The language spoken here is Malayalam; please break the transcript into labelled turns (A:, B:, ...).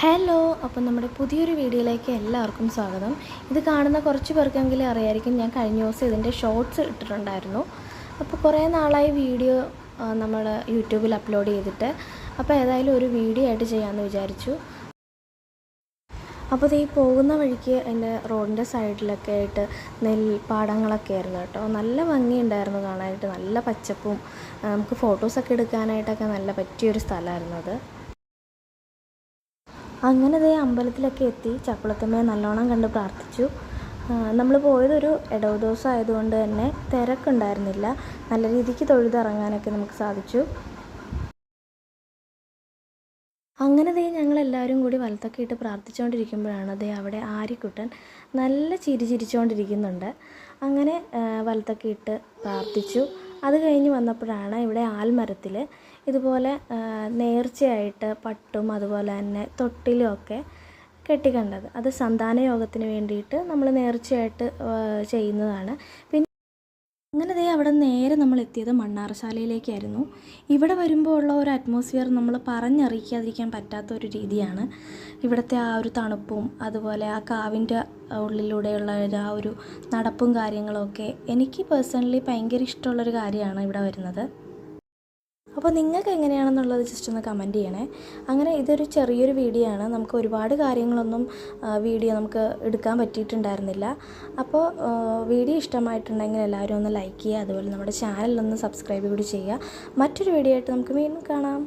A: ഹലോ അപ്പം നമ്മുടെ പുതിയൊരു വീഡിയോയിലേക്ക് എല്ലാവർക്കും സ്വാഗതം. ഇത് കാണുന്ന കുറച്ച് പേർക്കെങ്കിലും അറിയായിരിക്കും ഞാൻ കഴിഞ്ഞ ദിവസം ഇതിന്റെ ഷോർട്സ് ഇട്ടിട്ടുണ്ടായിരുന്നു. അപ്പോൾ കുറേ നാളായി വീഡിയോ നമ്മൾ യൂട്യൂബിൽ അപ്ലോഡ് ചെയ്തിട്ട്. അപ്പോൾ ഏതായാലും ഒരു വീഡിയോ ആയിട്ട് ചെയ്യാമെന്ന് വിചാരിച്ചു. അപ്പോൾ ഈ പോകുന്ന വഴിക്ക് എന്റെ റോഡിന്റെ സൈഡിലൊക്കെ ആയിട്ട് നെൽപ്പാടങ്ങളൊക്കെ ആയിരുന്നു കേട്ടോ. നല്ല ഭംഗിയുണ്ടായിരുന്നു കാണാനായിട്ട്. നല്ല പച്ചപ്പും നമുക്ക് ഫോട്ടോസൊക്കെ എടുക്കാനായിട്ടൊക്കെ നല്ല പറ്റിയൊരു സ്ഥലമായിരുന്നു അത്. അങ്ങനെ ദേ അമ്പലത്തിലൊക്കെ എത്തി ചക്കുളത്തമ്മയെ നല്ലോണം കണ്ട് പ്രാർത്ഥിച്ചു. നമ്മൾ പോയതൊരു ഇടവ് ദിവസം ആയതുകൊണ്ട് തന്നെ തിരക്കുണ്ടായിരുന്നില്ല. നല്ല രീതിക്ക് തൊഴുതിറങ്ങാനൊക്കെ നമുക്ക് സാധിച്ചു. അങ്ങനെ ദേ ഞങ്ങൾ എല്ലാവരും കൂടി വലത്തൊക്കെ ഇട്ട് പ്രാർത്ഥിച്ചുകൊണ്ടിരിക്കുമ്പോഴാണ് ദേ അവിടെ ആര്യക്കുട്ടൻ നല്ല ചിരി ചിരിച്ചുകൊണ്ടിരിക്കുന്നുണ്ട് അങ്ങനെ വലത്തൊക്കെ ഇട്ട് പ്രാർത്ഥിച്ചു. അത് കഴിഞ്ഞ് വന്നപ്പോഴാണ് ഇവിടെ ആൽമരത്തിൽ ഇതുപോലെ നേർച്ചയായിട്ട് പട്ടും അതുപോലെ തന്നെ തൊട്ടിലും ഒക്കെ കെട്ടിക്കണ്ടത്. അത് സന്താന യോഗത്തിന് വേണ്ടിയിട്ട് നമ്മൾ നേർച്ചയായിട്ട് ചെയ്യുന്നതാണ്. പിന്നെ അങ്ങനെ ദേ അവിടെ നേരെ നമ്മൾ എത്തിയത് മണ്ണാറശാലയിലേക്കായിരുന്നു ഇവിടെ വരുമ്പോൾ ഉള്ള ഒരു അറ്റ്മോസ്ഫിയർ നമ്മൾ പറഞ്ഞറിയിക്കാതിരിക്കാൻ പറ്റാത്ത ഒരു രീതിയാണ്. ഇവിടുത്തെ ആ ഒരു തണുപ്പും അതുപോലെ ആ കാവിന്റെ ഉള്ളിലൂടെയുള്ള ആ ഒരു നടപ്പും കാര്യങ്ങളൊക്കെ എനിക്ക് പേഴ്സണലി ഭയങ്കര ഇഷ്ടമുള്ളൊരു കാര്യമാണ് ഇവിടെ വരുന്നത്. അപ്പോൾ നിങ്ങൾക്ക് എങ്ങനെയാണെന്നുള്ളത് ജസ്റ്റ് ഒന്ന് കമന്റ് ചെയ്യണേ. അങ്ങനെ ഇതൊരു ചെറിയൊരു വീഡിയോ ആണ്. നമുക്ക് ഒരുപാട് കാര്യങ്ങളൊന്നും വീഡിയോ നമുക്ക് എടുക്കാൻ പറ്റിയിട്ടുണ്ടായിരുന്നില്ല. അപ്പോൾ വീഡിയോ ഇഷ്ടമായിട്ടുണ്ടെങ്കിൽ എല്ലാവരും ഒന്ന് ലൈക്ക് ചെയ്യുക. അതുപോലെ നമ്മുടെ ചാനലൊന്ന് സബ്സ്ക്രൈബ് കൂടി ചെയ്യുക. മറ്റൊരു വീഡിയോ ആയിട്ട് നമുക്ക് വീണ്ടും കാണാം.